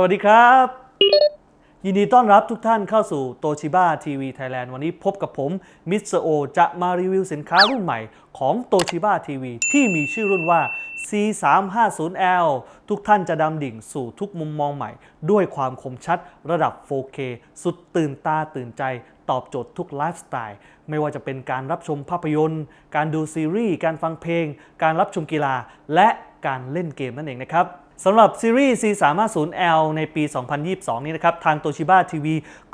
สวัสดีครับ ยินดีต้อนรับทุกท่านเข้าสู่โตชิบ้าทีวีไทยแลนด์วันนี้พบกับผมมิสเตอร์โอจะมารีวิวสินค้ารุ่นใหม่ของโตชิบ้าทีวีที่มีชื่อรุ่นว่า C350L ทุกท่านจะดำดิ่งสู่ทุกมุมมองใหม่ ด้วยความคมชัดระดับ 4K สุดตื่นตาตื่นใจตอบโจทย์ทุกไลฟ์สไตล์ ไม่ว่าจะเป็นการรับชมภาพยนตร์ การดูซีรีส์ การฟังเพลง การรับชมกีฬา และการเล่นเกมนั่นเองนะครับ สำหรับซีรีส์ C350L ในปี 2022 นี้นะครับ ทาง Toshiba TV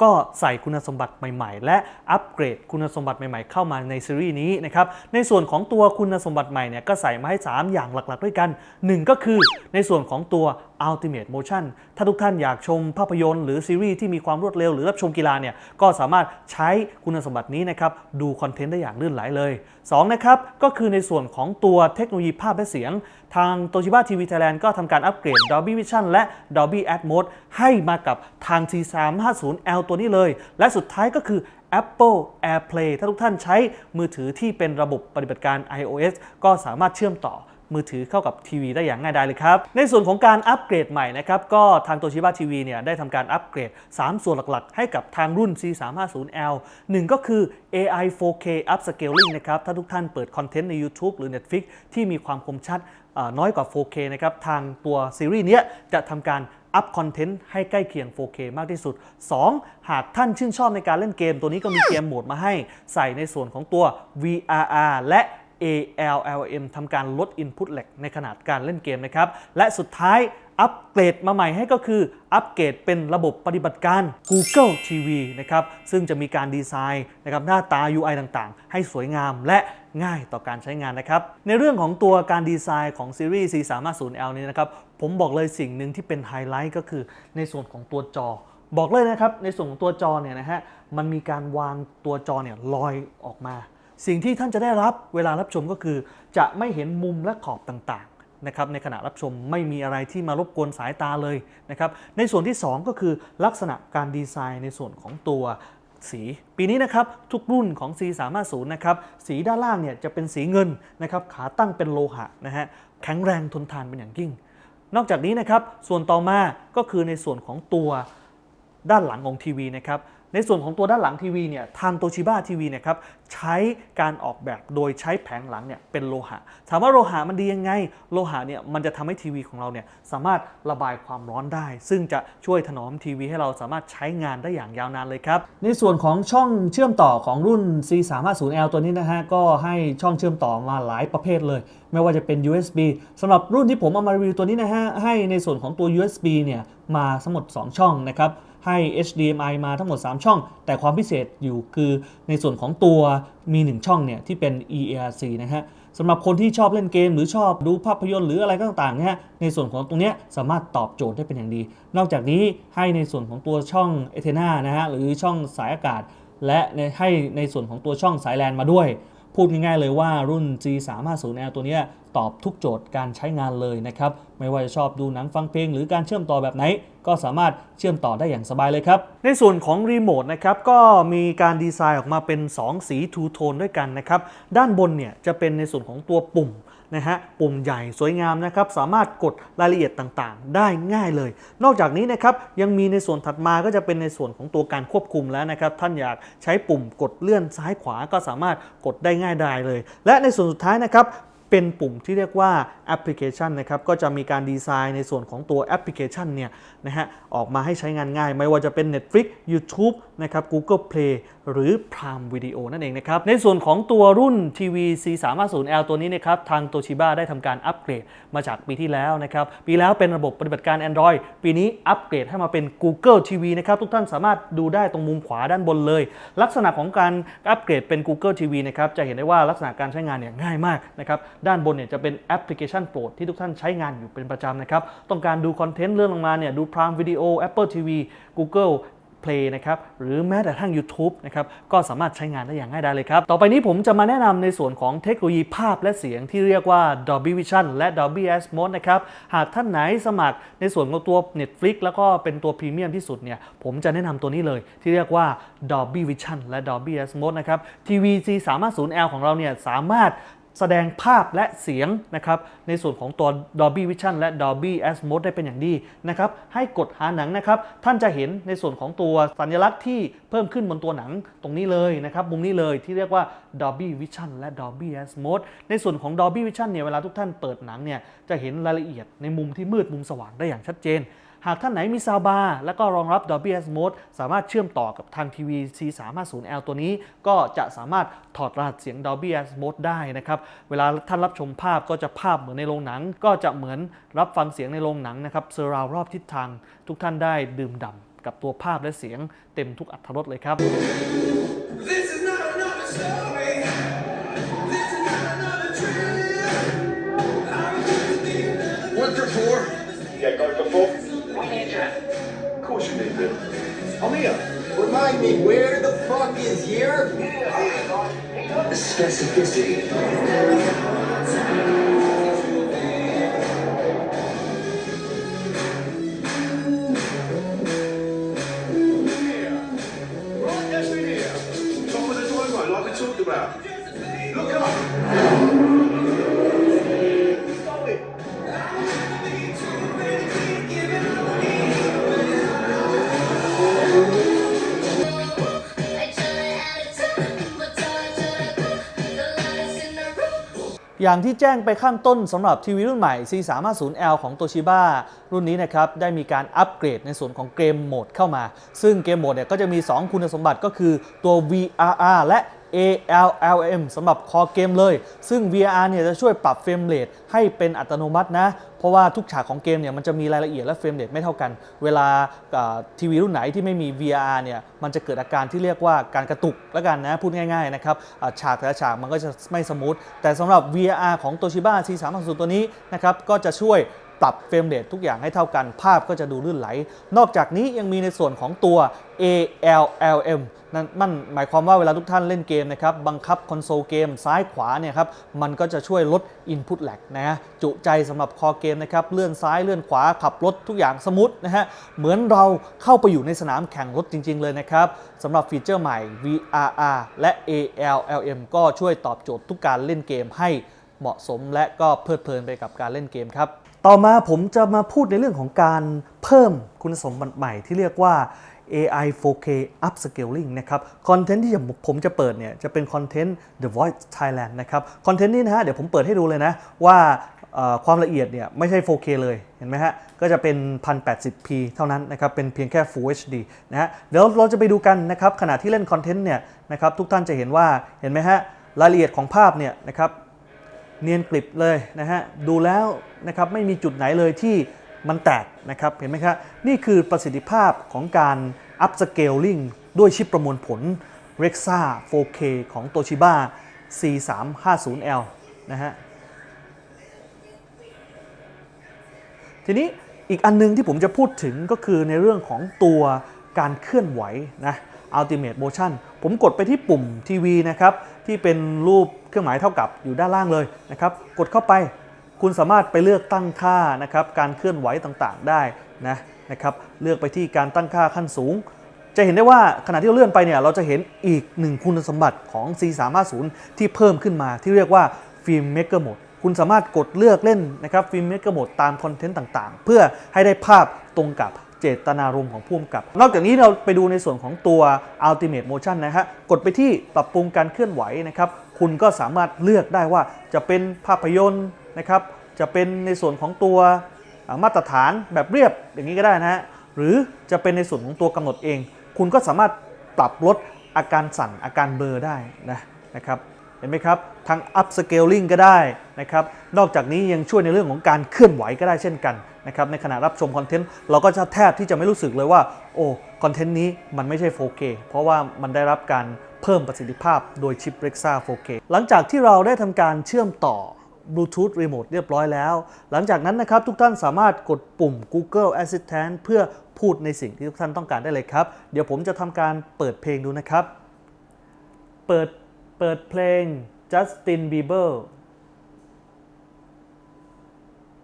ก็ใส่คุณสมบัติใหม่ ๆ และอัปเกรดคุณสมบัติใหม่ ๆ เข้ามาในซีรีส์นี้นะครับ ในส่วนของตัวคุณสมบัติใหม่เนี่ยก็ใส่มาให้ 3 อย่างหลัก ๆ ด้วยกัน 1 ก็คือในส่วนของตัว Ultimate Motion ถ้าทุกท่านอยากชมภาพยนตร์หรือซีรีส์ที่มีความรวดเร็วหรือรับชมกีฬาเนี่ยก็สามารถใช้คุณสมบัตินี้นะครับดูคอนเทนต์ได้อย่างลื่นไหลเลย2นะครับก็คือในส่วนของตัวเทคโนโลยีภาพและเสียง ทาง Toshiba TV Thailand ก็ทำการอัปเกรด Dolby Vision และ Dolby Atmos ให้มากับทาง C350L ตัวนี้เลย และสุดท้ายก็คือ Apple AirPlay ถ้าทุกท่านใช้มือถือที่เป็นระบบปฏิบัติการ iOS ก็สามารถเชื่อมต่อ มือถือเข้ากับทีวีได้อย่างง่ายดายเลยครับ ในส่วนของการอัปเกรดใหม่นะครับ ก็ทาง Toshiba TV เนี่ยได้ทำการอัปเกรด 3 ส่วนหลักๆ ให้กับทางรุ่น C350L 1 ก็คือ AI 4K Upscaling นะครับ ถ้าทุกท่านเปิดคอนเทนต์ใน YouTube หรือ Netflix ที่มีความคมชัดน้อยกว่า 4K นะครับ ทางตัวซีรีส์เนี้ยจะทำการอัพคอนเทนต์ให้ใกล้เคียง 4K มากที่สุด 2. หากท่านชื่นชอบในการเล่นเกม ตัวนี้ก็มีเกมโหมดมาให้ ใส่ในส่วนของตัว VRR และ ALLM ทำการลด Input lag ในขนาดการเล่นเกมนะครับ และสุดท้ายอัปเกรดมาใหม่ให้ก็คือ อัปเกรดเป็นระบบปฏิบัติการ Google TV นะครับ ซึ่งจะมีการดีไซน์นะครับหน้าตา UI ต่างๆ ให้สวยงามและง่ายต่อการใช้งานนะครับ ในเรื่องของตัวการดีไซน์ของซีรีส์ C350L นี้นะครับ ผมบอกเลยสิ่งหนึ่งที่เป็นไฮไลท์ก็คือในส่วนของตัวจอบอกเลยนะครับในส่วนของตัวจอเนี่ยนะฮะมันมีการวางตัวจอเนี่ยลอยออกมา สิ่งที่ท่านจะได้รับเวลารับชมก็คือ จะไม่เห็นมุมและขอบต่างๆนะครับในขณะรับชมไม่มีอะไรที่มารบกวนสายตาเลยนะครับในส่วนที่ 2 ก็คือลักษณะการดีไซน์ในส่วนของตัวสีปีนี้นะครับทุกรุ่นของ C350 นะครับสีด้านล่างเนี่ยจะเป็นสีเงินนะครับขาตั้งเป็นโลหะนะฮะแข็งแรงทนทานเป็นอย่างยิ่ง นอกจากนี้นะครับส่วนต่อมาก็คือในส่วนของตัวด้านหลังของทีวีนะครับ ในส่วนของตัวด้านหลังทีวีเนี่ยทางโตชิบ้าทีวีเนี่ยครับใช้การออกแบบโดยใช้แผงหลังเนี่ยเป็นโลหะ ถามว่าโลหะมันดียังไง โลหะเนี่ยมันจะทำให้ทีวีของเราเนี่ยสามารถระบายความร้อนได้ ซึ่งจะช่วยถนอมทีวีให้เราสามารถใช้งานได้อย่างยาวนานเลยครับ ในส่วนของช่องเชื่อมต่อของรุ่น C350L ตัวนี้นะฮะก็ให้ช่องเชื่อมต่อมาหลายประเภทเลย ไม่ว่าจะเป็น USB สำหรับรุ่นที่ผมเอามารีวิวตัวนี้นะฮะให้ในส่วนของตัว USB เนี่ยมาทั้งหมด 2 ช่องนะครับ ให้ HDMI มาทั้งหมด 3 ช่อง แต่ความพิเศษอยู่คือในส่วนของตัวมี 1 ช่องเนี่ยที่เป็น EARC นะฮะสำหรับคนที่ชอบเล่นเกมหรือชอบดูภาพยนตร์หรืออะไรต่างๆเนี่ยในส่วนของตรงเนี้ยสามารถตอบโจทย์ได้เป็นอย่างดี นอกจากนี้ให้ในส่วนของตัวช่อง e t h e n a นะฮะหรือช่องสายอากาศ และในให้ในส่วนของตัวช่องสายแลนมาด้วย พูดง่ายๆเลยว่ารุ่น G350L ตัวนี้ตอบทุกโจทย์การใช้งานเลยนะครับ ไม่ว่าจะชอบดูหนังฟังเพลง หรือการเชื่อมต่อแบบไหน ก็สามารถเชื่อมต่อได้อย่างสบายเลยครับ ในส่วนของรีโมทนะครับก็มีการดีไซน์ออกมาเป็น 2 สีทูโทนด้วยกันนะครับ ด้านบนเนี่ยจะเป็นในส่วนของตัวปุ่ม นะฮะปุ่มใหญ่สวยงามนะครับสามารถกดรายละเอียดต่างๆ ได้ง่ายเลย นอกจากนี้นะครับยังมีในส่วนถัดมาก็จะเป็นในส่วนของตัวการควบคุมแล้วนะครับท่านอยากใช้ปุ่มกดเลื่อนซ้ายขวาก็สามารถกดได้ง่ายดายเลย และในส่วนสุดท้ายนะครับ เป็นปุ่มที่เรียกว่าแอปพลิเคชันนะครับก็จะมีการดีไซน์ในส่วนของตัวแอปพลิเคชันเนี่ยนะฮะออกมาให้ใช้งานง่าย ไม่ว่าจะเป็น Netflix YouTube นะครับ Google Play หรือ Prime Video นั่นเองนะครับ ในส่วนของตัวรุ่นทีวี C350L ตัวนี้นะครับ ทาง Toshiba ได้ทำการอัปเกรดมาจากปีที่แล้วนะครับ ปีแล้วเป็นระบบปฏิบัติการ Android ปีนี้อัปเกรดให้มาเป็น Google TV นะครับ ทุกท่านสามารถดูได้ตรงมุมขวาด้านบนเลย ลักษณะของการอัปเกรดเป็น Google TV นะครับจะเห็นได้ว่าลักษณะการใช้งานเนี่ยง่ายมากนะครับด้านบนเนี่ยจะเป็นแอปพลิเคชันโปรดที่ทุกท่านใช้งานอยู่เป็นประจำนะครับ ต้องการดูคอนเทนต์เรื่องลงมาเนี่ยดู Prime Video Apple TV Google Play นะครับหรือแม้แต่ทั้ง YouTube นะครับก็สามารถใช้งานได้อย่างง่ายดายเลยครับ ต่อไปนี้ผมจะมาแนะนำในส่วนของเทคโนโลยีภาพและเสียงที่เรียกว่า Dolby Vision และ Dolby Atmos นะครับหากท่านไหนสมัครในส่วนของตัว Netflix แล้วก็เป็นตัวพรีเมียมที่สุดเนี่ยผมจะแนะนำตัวนี้เลยที่เรียกว่า Dolby Vision และ Dolby Atmos นะครับทีวี C350L ของเราเนี่ยสามารถ แสดงภาพและเสียงนะครับในส่วนของตัว Dolby Vision และ Dolby Atmos ได้เป็นอย่างดีนะครับให้กดหาหนังนะครับท่านจะเห็นในส่วนของตัวสัญลักษณ์ที่เพิ่มขึ้นบนตัวหนังตรงนี้เลยนะครับมุมนี้เลยที่เรียกว่า Dolby Vision และ Dolby Atmos ในส่วนของ Dolby Vision เนี่ยเวลาทุกท่านเปิดหนังเนี่ยจะเห็นรายละเอียดในมุมที่มืดมุมสว่างได้อย่างชัดเจน หากท่านไหนมีซาวบาร์แล้วก็รองรับ Dolby Atmos สามารถเชื่อมต่อกับทางทีวี C350L ตัวนี้ ก็จะสามารถถอดรหัสเสียง Dolby Atmos ได้นะครับ เวลาท่านรับชมภาพก็จะภาพเหมือนในโรงหนัง ก็จะเหมือนรับฟังเสียงในโรงหนังนะครับเซอร์ราวรอบทิศทาง ทุกท่านได้ดื่มด่ำกับตัวภาพและเสียงเต็มทุกอัตรรสเลยครับ This is not another story. Here. Remind me, where the fuck is here? Specificity. อย่างที่แจ้งไปข้างต้นสำหรับทีวีรุ่นใหม่ C350L ของ Toshiba รุ่นนี้นะครับ ได้มีการอัปเกรดในส่วนของเกมโหมดเข้ามา ซึ่งเกมโหมดเนี่ยก็จะมี 2 คุณสมบัติก็คือตัว VRR และ ALLM สำหรับคอเกมเลย ซึ่ง VRR เนี่ยจะช่วยปรับเฟรมเรทให้เป็นอัตโนมัตินะ ราะว่าทุกฉากของเกมเนี่ยมันจะมีรายละเอียดและเฟรมเรทไม่เท่ากัน เวลาทีวีรุ่นไหนที่ไม่มี VRR เนี่ยมันจะเกิดอาการที่เรียกว่าการกระตุกแล้วกันนะพูดง่ายๆนะครับฉากแต่ละฉากมันก็จะไม่สมูทแต่สำหรับ VRR ของ Toshiba C3 0ตัวนี้นะครับก็จะช่วย ปรับเฟรมเรททุกอย่างให้เท่ากันภาพก็จะดูลื่นไหล นอกจากนี้ยังมีในส่วนของตัว ALLM นั่นมันหมายความว่าเวลาทุกท่านเล่นเกมนะครับ บังคับคอนโซลเกมซ้ายขวาเนี่ยครับ มันก็จะช่วยลด Input lag นะฮะจุใจสำหรับคอเกมนะครับ เลื่อนซ้ายเลื่อนขวาขับรถทุกอย่างสมูทนะฮะ เหมือนเราเข้าไปอยู่ในสนามแข่งรถจริง ๆ เลยนะครับสำหรับฟีเจอร์ใหม่ VRR และ ALLM ก็ช่วยตอบโจทย์ทุกการเล่นเกมให้เหมาะสมและก็เพลิดเพลินไปกับการเล่นเกมครับ ต่อมาผมจะมาพูดในเรื่องของการเพิ่มคุณสมบัติใหม่ที่เรียกว่า AI 4K Upscaling นะครับ คอนเทนต์ที่ผมจะเปิดเนี่ย จะเป็นคอนเทนต์ The Voice Thailand นะครับ คอนเทนต์นี้นะฮะ เดี๋ยวผมเปิดให้ดูเลยนะ ว่าความละเอียดเนี่ยไม่ใช่ 4K เลย เห็นไหมฮะ ก็จะเป็น 1080p เท่านั้นนะครับ เป็นเพียงแค่ Full HD นะฮะ เดี๋ยวเราจะไปดูกันนะครับ ขณะที่เล่นคอนเทนต์เนี่ยนะครับ ทุกท่านจะเห็นว่า เห็นไหมฮะ รายละเอียดของภาพเนี่ยนะครับ เนียนกริบเลยนะฮะดูแล้วนะครับไม่มีจุดไหนเลยที่มันแตกนะครับเห็นไหมครับนี่คือประสิทธิภาพของการ upscaling ด้วยชิปประมวลผล Rexa 4K ของ Toshiba C350L นะฮะทีนี้อีกอันนึงที่ผมจะพูดถึงก็คือในเรื่องของตัวการเคลื่อนไหวนะ Ultimate Motion ผมกดไปที่ปุ่มทีวีนะครับ ที่เป็นรูป เครื่องหมายเท่ากับอยู่ด้านล่างเลยนะครับ กดเข้าไปคุณสามารถไปเลือกตั้งค่านะครับการเคลื่อนไหวต่างๆได้นะนะครับเลือกไปที่การตั้งค่าขั้นสูง จะเห็นได้ว่าขณะที่เราเลื่อนไปเนี่ยเราจะเห็นอีกหนึ่งคุณสมบัติของ C350 ที่เพิ่มขึ้นมาที่เรียกว่าฟิล์มเมก e r โหมดคุณสามารถกดเลือกเล่นนะครับฟิล์มเมก e r โหมดตามคอนเทนต์ต่างๆ เพื่อให้ได้ภาพตรงกับเจตนารมณ์ของผู้กำกับ นอกจากนี้เราไปดูในส่วนของตัว Ultimate Motion นะฮะกดไปที่ปรับปรุงการเคลื่อนไหวนะครับ คุณก็สามารถเลือกได้ว่าจะเป็นภาพยนตร์นะครับ จะเป็นในส่วนของตัวมาตรฐานแบบเรียบอย่างนี้ก็ได้นะฮะหรือจะเป็นในส่วนของตัวกำหนดเอง คุณก็สามารถปรับลดอาการสั่นอาการเบลอได้นะนะครับเห็นไหมครับทั้ง up scaling ก็ได้นะครับนอกจากนี้ยังช่วยในเรื่องของการเคลื่อนไหวก็ได้เช่นกันนะครับในขณะรับชมคอนเทนต์เราก็จะแทบที่จะไม่รู้สึกเลยว่า โอ้คอนเทนต์นี้มันไม่ใช่ 4K เพราะว่ามันได้รับการ เพิ่มประสิทธิภาพโดยชิป Rexa 4K หลังจากที่เราได้ทำการเชื่อมต่อ Bluetooth Remote เรียบร้อยแล้ว หลังจากนั้นนะครับ ทุกท่านสามารถกดปุ่ม Google Assistant เพื่อพูดในสิ่งที่ทุกท่านต้องการได้เลยครับ เดี๋ยวผมจะทำการเปิดเพลงดูนะครับ เปิดเปิดเพลง Justin Bieber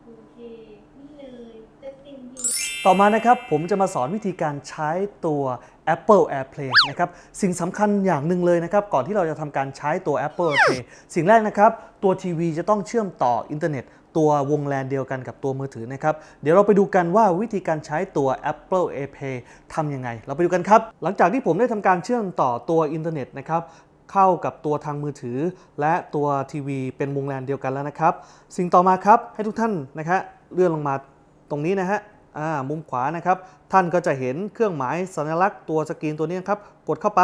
โอเคนี่เลยจะตินดีต่อมานะครับผมจะมาสอนวิธีการใช้ตัว Apple AirPlay นะครับสิ่งสำคัญอย่างหนึ่งเลยนะครับก่อนที่เราจะทำการใช้ตัว Apple AirPlay สิ่งแรกนะครับตัวทีวีจะต้องเชื่อมต่ออินเทอร์เน็ตตัววงแลนเดียวกันกับตัวมือถือนะครับ เดี๋ยวเราไปดูกันว่าวิธีการใช้ตัว Apple AirPlay ทำยังไง เราไปดูกันครับ หลังจากที่ผมได้ทำการเชื่อมต่อตัวอินเทอร์เน็ตนะครับเข้ากับตัวทางมือถือ และตัวทีวีเป็นวงแลนเดียวกันแล้วนะครับ สิ่งต่อมาครับให้ทุกท่านนะครับเลื่อนลงมาตรงนี้นะฮะ มุมขวานะครับ ท่านก็จะเห็นเครื่องหมายสัญลักษณ์ตัวสกรีนตัวนี้ครับ กดเข้าไป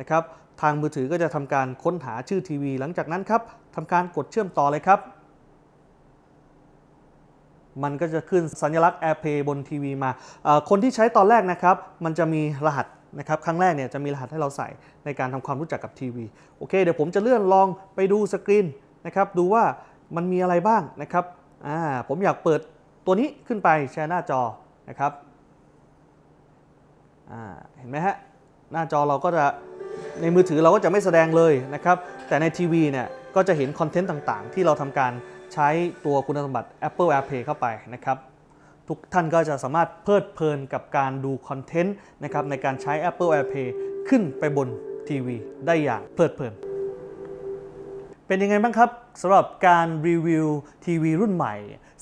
นะครับ ทางมือถือก็จะทำการค้นหาชื่อทีวี หลังจากนั้นครับทำการกดเชื่อมต่อเลยครับ มันก็จะขึ้นสัญลักษณ์ AirPlay บนทีวีมา คนที่ใช้ตอนแรกนะครับ มันจะมีรหัสนะครับครั้งแรกเนี่ยจะมีรหัสให้เราใส่ในการทำความรู้จักกับทีวีโอเค เดี๋ยวผมจะเลื่อนลองไปดูสกรีนนะครับดูว่ามันมีอะไรบ้างนะครับอ่าผมอยากเปิด ตัวนี้ขึ้นไปแชร์หน้าจอนะครับเห็นไหมฮะหน้าจอเราก็จะในมือถือเราก็จะไม่แสดงเลยนะครับ แต่ในทีวีเนี่ยก็จะเห็นคอนเทนต์ต่างๆ ที่เราทำการใช้ตัวคุณสมบัติ Apple AirPlay เข้าไปนะครับ ทุกท่านก็จะสามารถเพลิดเพลินกับการดูคอนเทนต์นะครับในการใช้ Apple AirPlay ขึ้นไปบนทีวีได้อย่างเพลิดเพลิน เป็นยังไงบ้างครับสำหรับการรีวิวทีวีรุ่นใหม่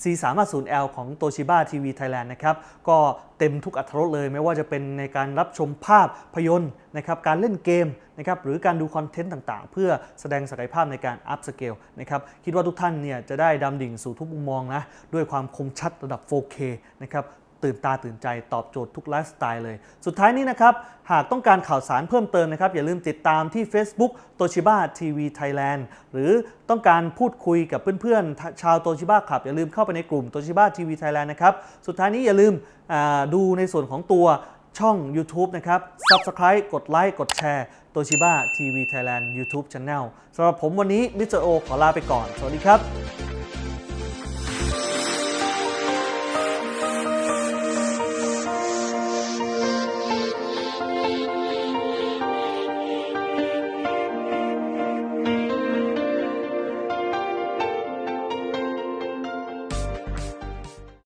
C350L ของ Toshiba TV Thailand นะครับ ก็เต็มทุกอัตรรเลยไม่ว่าจะเป็นในการรับชมภาพยนตร์นะครับการเล่นเกมนะครับหรือการดูคอนเทนต์ต่างๆ เพื่อแสดงศักยภาพในการอัพสเกลนะครับคิดว่าทุกท่านเนี่ยจะได้ดำดิ่งสู่ทุกมุมมองนะด้วยความคมชัดระดับ 4K นะครับ ตื่นตาตื่นใจตอบโจทย์ทุกไลฟ์สไตล์เลย สุดท้ายนี้นะครับ หากต้องการข่าวสารเพิ่มเติมนะครับ อย่าลืมติดตามที่ Facebook Toshiba TV Thailand หรือต้องการพูดคุยกับเพื่อนๆ ชาว Toshiba ขับ อย่าลืมเข้าไปในกลุ่ม Toshiba TV Thailand นะครับ สุดท้ายนี้อย่าลืมดูในส่วนของตัวช่อง YouTube นะครับ Subscribe กดไลค์กดแชร์ Toshiba TV Thailand YouTube Channel สำหรับผมวันนี้มิสเตอร์โอขอลาไปก่อน สวัสดีครับ